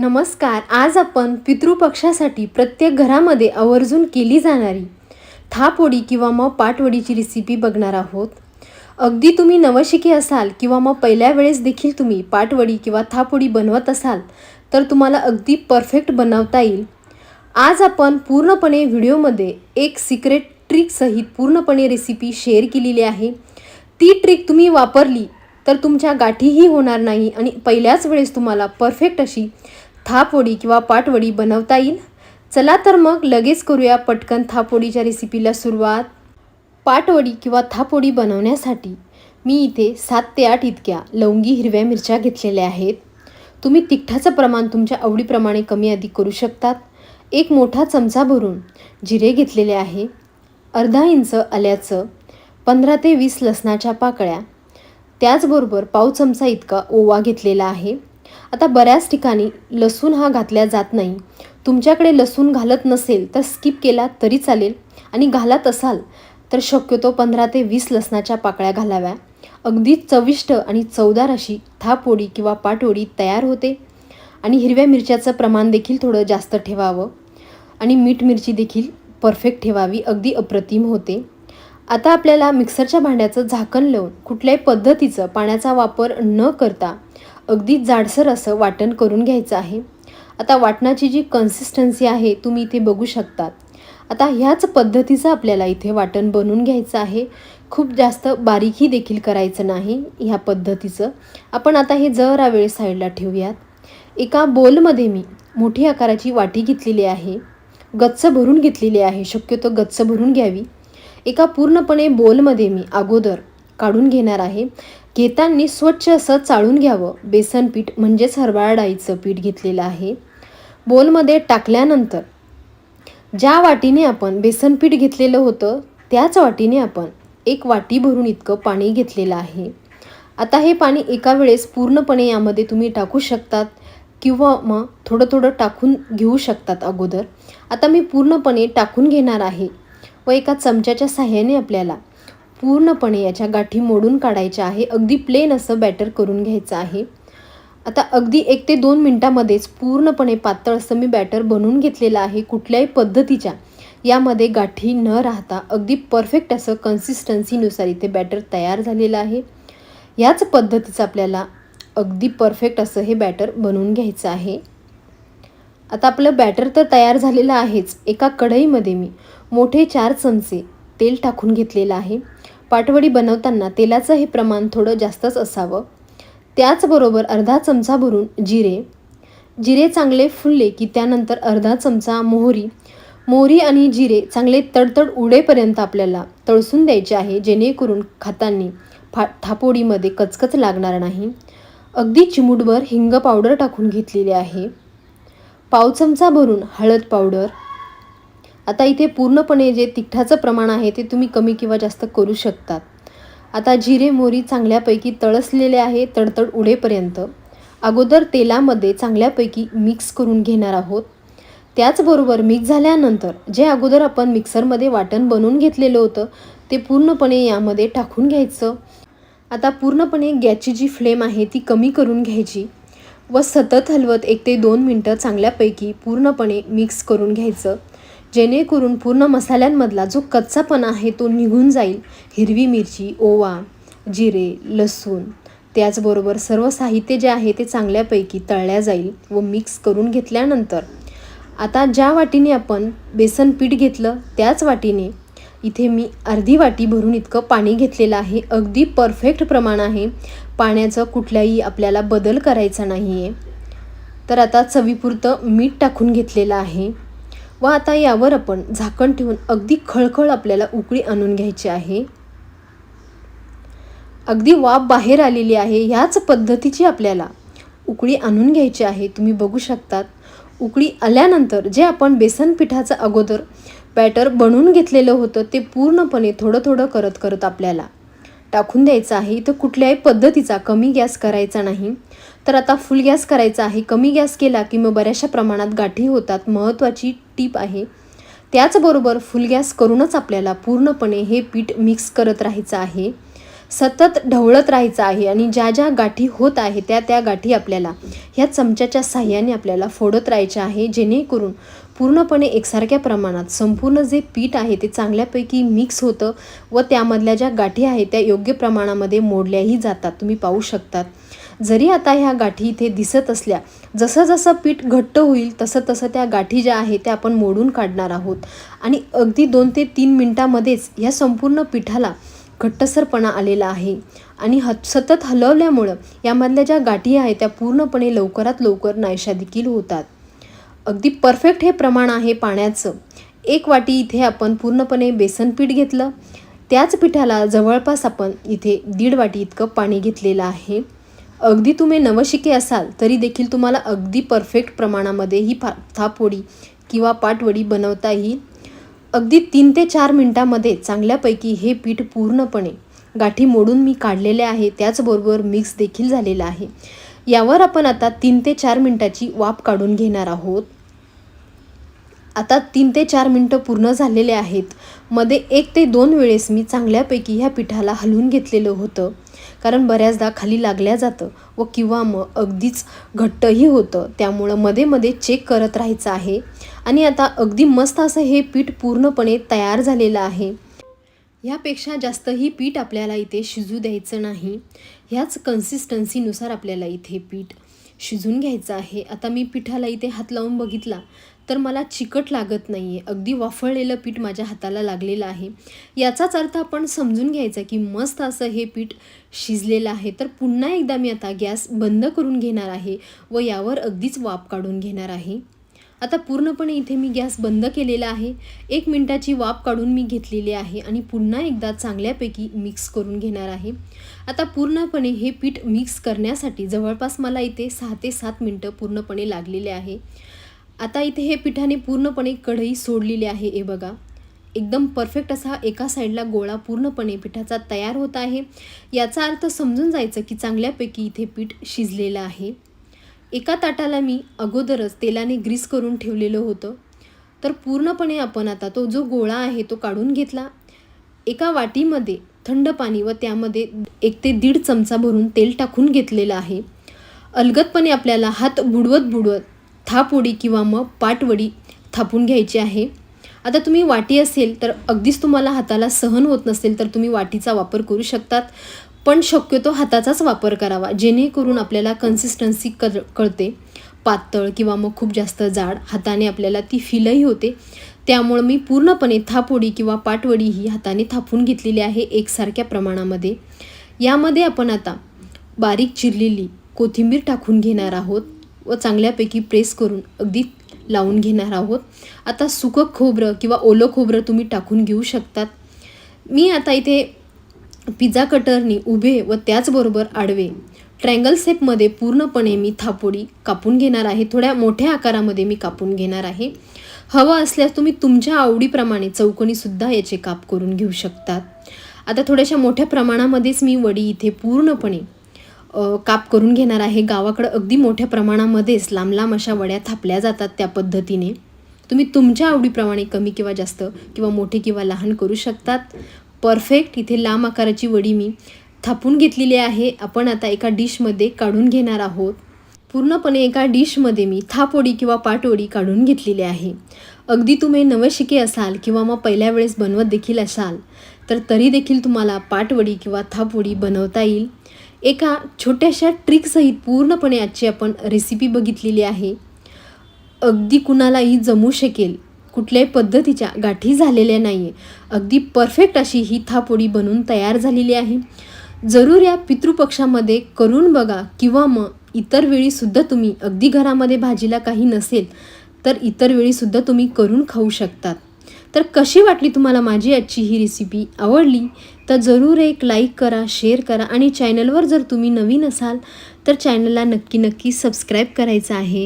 नमस्कार आज आपण पितृपक्षासाठी प्रत्येक घरामध्ये आवर्जून केली जाणारी थापोडी किंवा मग पाटवडीची रेसिपी बघणार आहोत. अगदी तुम्ही नवशिके असाल किंवा मग पहिल्या वेळेस देखील तुम्ही पाटवडी किंवा थापोडी बनवत असाल तर तुम्हाला अगदी परफेक्ट बनवता येईल. आज आपण पूर्णपणे व्हिडिओमध्ये एक सिक्रेट ट्रिकसहित पूर्णपणे रेसिपी शेअर केलेली आहे. ती ट्रिक तुम्ही वापरली तर तुमच्या गाठीही होणार नाही आणि पहिल्याच वेळेस तुम्हाला परफेक्ट अशी थापवडी किंवा पाटवडी बनवता येईल. चला तर मग लगेच करूया पटकन थापोडीच्या रेसिपीला सुरुवात. पाटवडी किंवा थापोडी बनवण्यासाठी मी इथे सात ते आठ इतक्या लवंगी हिरव्या मिरच्या घेतलेल्या आहेत. तुम्ही तिखटाचं प्रमाण तुमच्या आवडीप्रमाणे कमी अधिक करू शकतात. एक मोठा चमचा भरून जिरे घेतलेले आहे. अर्धा इंच आल्याचं पंधरा ते वीस लसणाच्या पाकळ्या. त्याचबरोबर पाव चमचा इतका ओवा घेतलेला आहे. आता बऱ्याच ठिकाणी लसूण हा घातला जात नाही. तुमच्याकडे लसूण घालत नसेल तर स्किप केला तरी चालेल आणि घालत असाल तर शक्यतो पंधरा ते वीस लसणाच्या पाकळ्या घालाव्या. अगदी चविष्ट आणि चवदार अशी थापोडी किंवा पाटोडी तयार होते आणि हिरव्या मिरच्याचं प्रमाण देखील थोडं जास्त ठेवावं आणि मीठ मिरची देखील परफेक्ट ठेवावी अगदी अप्रतिम होते. आता आपल्याला मिक्सरच्या भांड्याचं झाकण लावून कुठल्याही पद्धतीचं पाण्याचा वापर न करता अगदी जाडसर असं वाटण करून घ्यायचं आहे. आता वाटणाची जी कन्सिस्टन्सी आहे तुम्ही इथे बघू शकतात. आता ह्याच पद्धतीचं आपल्याला इथे वाटण बनवून घ्यायचं आहे. खूप जास्त बारीकही देखील करायचं नाही ह्या पद्धतीचं. आपण आता हे जरा वेळ साईडला ठेवूयात. एका बोलमध्ये मी मोठी आकाराची वाटी घेतलेली आहे. गच्च भरून घेतलेली आहे. शक्यतो गच्च भरून घ्यावी. एका पूर्णपणे बोलमध्ये मी अगोदर काढून घेणार आहे. घेताना स्वच्छ असं चाळून घ्यावं. बेसन पीठ म्हणजेच हरभरा डाळीचं पीठ घेतलेलं आहे. बोलमध्ये टाकल्यानंतर ज्या वाटीने आपण बेसन पीठ घेतलेलं होतं त्याच वाटीने आपण एक वाटी भरून इतकं पाणी घेतलेलं आहे. आता हे पाणी एका वेळेस पूर्णपणे यामध्ये तुम्ही टाकू शकतात किंवा मग थोडं थोडं टाकून घेऊ शकतात अगोदर. आता मी पूर्णपणे टाकून घेणार आहे. व एका चमच्याच्या साह्याने आपल्याला पूर्णपणे याच्या गाठी मोडून काढायच्या आहे. अगदी प्लेन असं बॅटर करून घ्यायचं आहे. आता अगदी एक ते दोन मिनटामध्येच पूर्णपणे पातळ असं मी बॅटर बनवून घेतलेलं आहे कुठल्याही पद्धतीच्या. यामध्ये गाठी न राहता अगदी परफेक्ट असं कन्सिस्टन्सीनुसार इथे बॅटर तयार झालेलं आहे. याच पद्धतीचं आपल्याला अगदी परफेक्ट असं हे बॅटर बनवून घ्यायचं आहे. आता आपलं बॅटर तर तयार झालेलं आहेच. एका कढईमध्ये मी मोठे चार चमचे तेल टाकून घेतलेलं आहे. पाटवडी बनवताना तेलाचं हे प्रमाण थोडं जास्तच असावं. त्याचबरोबर अर्धा चमचा भरून जिरे. जिरे चांगले फुलले की त्यानंतर अर्धा चमचा मोहरी. मोहरी आणि जिरे चांगले तडतड उडेपर्यंत आपल्याला तळसून द्यायचे आहे जेणेकरून खातांनी फा थापोडीमध्ये कचकच लागणार नाही. अगदी चिमूटभर हिंग पावडर टाकून घेतलेली आहे. पाव चमचा भरून हळद पावडर आता इथे पूर्णपणे जे तिखटाचं प्रमाण आहे ते तुम्ही कमी किंवा जास्त करू शकतात. आता जिरे मोरी चांगल्यापैकी तळसलेले आहे तडतड उडेपर्यंत. अगोदर तेलामध्ये चांगल्यापैकी मिक्स करून घेणार आहोत. त्याचबरोबर मिक्स झाल्यानंतर जे अगोदर आपण मिक्सरमध्ये वाटण बनवून घेतलेलं होतं ते पूर्णपणे यामध्ये टाकून घ्यायचं. आता पूर्णपणे गॅसची जी फ्लेम आहे ती कमी करून घ्यायची व सतत हलवत एक ते दोन मिनटं चांगल्यापैकी पूर्णपणे मिक्स करून घ्यायचं. जेणेकरून पूर्ण मसाल्यांमधला जो कच्चापणा आहे तो निघून जाईल. हिरवी मिरची ओवा जिरे लसूण. त्याचबरोबर सर्व साहित्य जे आहे ते चांगल्यापैकी तळल्या जाईल व मिक्स करून घेतल्यानंतर. आता ज्या वाटीने आपण बेसन पीठ घेतलं त्याच वाटीने इथे मी अर्धी वाटी भरून इतकं पाणी घेतलेलं आहे. अगदी परफेक्ट प्रमाण आहे. पाण्याचं कुठल्याही आपल्याला बदल करायचा नाही आहे तर आता चवीपुरतं मीठ टाकून घेतलेलं आहे. व आता यावर आपण झाकण ठेवून अगदी खळखळ आपल्याला उकळी आणून घ्यायची आहे. अगदी वाफ बाहेर आलेली आहे ह्याच पद्धतीची आपल्याला उकळी आणून घ्यायची आहे. तुम्ही बघू शकतात उकळी आल्यानंतर जे आपण बेसन पिठाचं अगोदर बॅटर बनवून घेतलेलं होतं ते पूर्णपणे थोडं थोडं करत करत आपल्याला टाकून द्यायचं आहे. इथं कुठल्याही पद्धतीचा कमी गॅस करायचा नाही. तर आता फुल गॅस करायचा आहे. कमी गॅस केला की मग बऱ्याचशा प्रमाणात गाठी होतात. महत्त्वाची टीप आहे. त्याचबरोबर फुल गॅस करूनच आपल्याला पूर्णपणे हे पीठ मिक्स करत राहायचं आहे. सतत ढवळत राहायचं आहे आणि ज्या ज्या गाठी होत आहे त्या त्या गाठी आपल्याला ह्या चमच्याच्या साह्याने आपल्याला फोडत राहायच्या आहे. जेणेकरून पूर्णपणे एकसारख्या प्रमाणात संपूर्ण जे पीठ आहे ते चांगल्यापैकी मिक्स होतं व त्यामधल्या ज्या गाठी आहेत त्या योग्य प्रमाणामध्ये मोडल्याही जातात. तुम्ही पाहू शकतात. जरी आता ह्या गाठी इथे दिसत असल्या जसं जसं पीठ घट्ट होईल तसं तसं त्या गाठी ज्या आहेत त्या आपण मोडून काढणार आहोत. आणि अगदी दोन ते तीन मिनटामध्येच ह्या संपूर्ण पिठाला घट्टसरपणा आलेला आहे. आणि ह सतत हलवल्यामुळं यामधल्या ज्या गाठी आहेत त्या पूर्णपणे लवकरात लवकर नाहीशा देखील होतात. अगदी परफेक्ट हे प्रमाण आहे पाण्याचं. एक वाटी इथे आपण पूर्णपणे बेसन पीठ घेतलं. त्याच पिठाला जवळपास आपण इथे दीड वाटी इतकं पाणी घेतलेलं आहे. अगदी तुम्ही नवशिके असाल तरी देखील तुम्हाला अगदी परफेक्ट प्रमाणामध्ये ही फा थापवडी किंवा पाटवडी बनवता येईल. अगदी तीन ते चार मिनटामध्ये चांगल्यापैकी हे पीठ पूर्णपणे गाठी मोडून मी काढलेले आहे. त्याचबरोबर मिक्स देखील झालेलं आहे. यावर आपण आता तीन ते चार मिनटाची वाफ काढून घेणार आहोत. आता तीन ते चार मिनटं पूर्ण झालेले आहेत. मध्ये एक ते दोन वेळेस मी चांगल्यापैकी ह्या पिठाला हलवून घेतलेलं होतं. कारण बऱ्याचदा खाली लागल्या जातं व किंवा मग अगदीच घट्टही होतं. त्यामुळं मध्ये मध्ये चेक करत राहायचं आहे. आणि आता अगदी मस्त असं हे पीठ पूर्णपणे तयार झालेलं आहे. ह्यापेक्षा जास्तही पीठ आपल्याला इथे शिजू द्यायचं नाही. ह्याच कन्सिस्टन्सीनुसार आपल्याला इथे पीठ शिजून घ्यायचं आहे. आता मी पिठाला इथे हात लावून बघितला तर मला चिकट लागत नाही आहे अगदी वाफळलेलं पीठ माझ्या हाताला लागलेलं आहे. याचाच अर्थ आपण समजून घ्यायचा की मस्त असं हे पीठ शिजलेलं आहे. तर पुन्हा एकदा मी आता गॅस बंद करून घेणार आहे व यावर अगदीच वाफ काढून घेणार आहे. आता पूर्णपणे इथे मी गॅस बंद केलेला आहे. एक मिनटाची वाफ काढून मी घेतलेली आहे आणि पुन्हा एकदा चांगल्यापैकी मिक्स करून घेणार आहे. आता पूर्णपणे हे पीठ मिक्स करण्यासाठी जवळपास मला इथे सहा ते सात मिनटं पूर्णपणे लागलेले आहे. आता इथे हे पिठाने पूर्णपणे कढई सोडलेली आहे हे बघा. एकदम परफेक्ट असा एका साईडला गोळा पूर्णपणे पिठाचा तयार होत आहे. याचा अर्थ समजून जायचं की चांगल्यापैकी इथे पीठ शिजलेलं आहे. एका ताटाला मी अगोदरच तेलाने ग्रीस करून ठेवलेलं होतं. तर पूर्णपणे आपण आता तो जो गोळा आहे तो काढून घेतला. एका वाटीमध्ये थंड पाणी व त्यामध्ये एक ते दीड चमचा भरून तेल टाकून घेतलेलं आहे. अलगदपणे आपल्याला हात बुडवत बुडवत थापोडी किंवा मग पाटवडी थापून घ्यायची आहे. आता तुम्ही वाटी असेल तर अगदीच तुम्हाला हाताला सहन होत नसेल तर तुम्ही वाटीचा वापर करू शकतात. पण शक्यतो हाताचाच वापर करावा जेणेकरून आपल्याला कन्सिस्टन्सी कळ कळते. पातळ किंवा मग खूप जास्त जाड हाताने आपल्याला ती फीलही होते. त्यामुळं मी पूर्णपणे थापोडी किंवा पाटवडी ही हाताने थापून घेतलेली आहे एकसारख्या प्रमाणामध्ये. यामध्ये आपण आता बारीक चिरलेली कोथिंबीर टाकून घेणार आहोत व चांगल्यापैकी प्रेस करून अगदी लावून घेणार आहोत. आता सुकं खोबरं किंवा ओलं खोबरं तुम्ही टाकून घेऊ शकतात. मी आता इथे पिझ्झा कटरनी उभे व त्याचबरोबर आडवे. ट्रँगल सेपमध्ये पूर्णपणे मी थापोडी कापून घेणार आहे. थोड्या मोठ्या आकारामध्ये मी कापून घेणार आहे. हवं असल्यास तुम्ही तुमच्या आवडीप्रमाणे चौकोनीसुद्धा याचे काप करून घेऊ शकतात. आता थोड्याशा मोठ्या प्रमाणामध्येच मी वडी इथे पूर्णपणे काप करून घेणार आहे. गावाकडं अगदी मोठ्या प्रमाणामध्येच लांब लांब अशा वड्या थापल्या जातात त्या पद्धतीने. तुम्ही तुमच्या आवडीप्रमाणे कमी किंवा जास्त किंवा मोठे किंवा लहान करू शकतात. परफेक्ट इथे लांब आकाराची वडी मी थापून घेतलेली आहे. आपण आता एका डिशमध्ये काढून घेणार आहोत. पूर्णपणे एका डिशमध्ये मी थापोडी किंवा पाटवडी काढून घेतलेली आहे. अगदी तुम्ही नवशिके असाल किंवा मग पहिल्या वेळेस बनवत देखील असाल तर तरी देखील तुम्हाला पाटवडी किंवा थापोडी बनवता येईल. एका छोट्याशा ट्रिकसहित पूर्णपणे आजची आपण रेसिपी बघितलेली आहे. अगदी कुणालाही जमू शकेल. कुठल्याही पद्धतीच्या गाठी झालेल्या नाही आहे अगदी परफेक्ट अशी ही थापोडी बनून तयार झालेली आहे. जरूर या पितृपक्षामध्ये करून बघा किंवा मग इतर वेळीसुद्धा तुम्ही अगदी घरामध्ये भाजीला काही नसेल तर इतर वेळीसुद्धा तुम्ही करून खाऊ शकतात. तर कशी वाटली तुम्हाला माझी आजची ही रेसिपी आवडली? तर जरूर एक लाईक करा शेअर करा आणि चॅनलवर जर तुम्ही नवीन असाल तर चॅनलला नक्की नक्की सबस्क्राईब करायचं आहे.